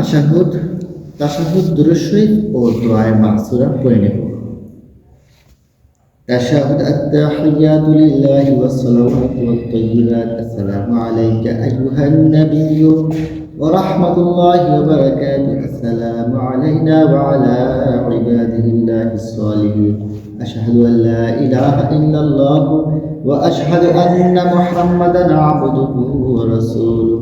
তাশাহুদ তাশাহুদ দুরুশরীফ ও দোয়ায় মাসুরা পড়ে নেব تشهد التحيات لله والصلوات والطيبات السلام عليك أيها النبي ورحمة الله وبركاته السلام علينا وعلى عباده الله الصالحين أشهد أن لا إله إلا الله وأشهد أن محمدا عبده ورسوله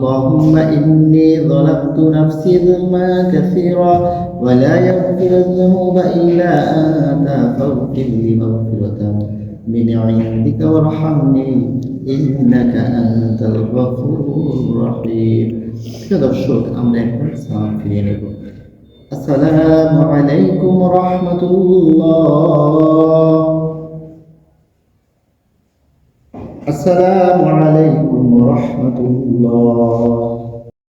اللهم إني ظلمت نفسي ظلما كثيرا ولا يغفر الذنوب إلا أنت فاغفر لي مغفرة من عندك وارحمني إنك أنت الغفور الرحيم প্রিয় দর্শক আমরা এখন সালাম ফিরিয়ে নেব আসসালামু আলাইকুম রহমতুল্লাহ আসসালামু আলাইকুম রহমতুল্লাহ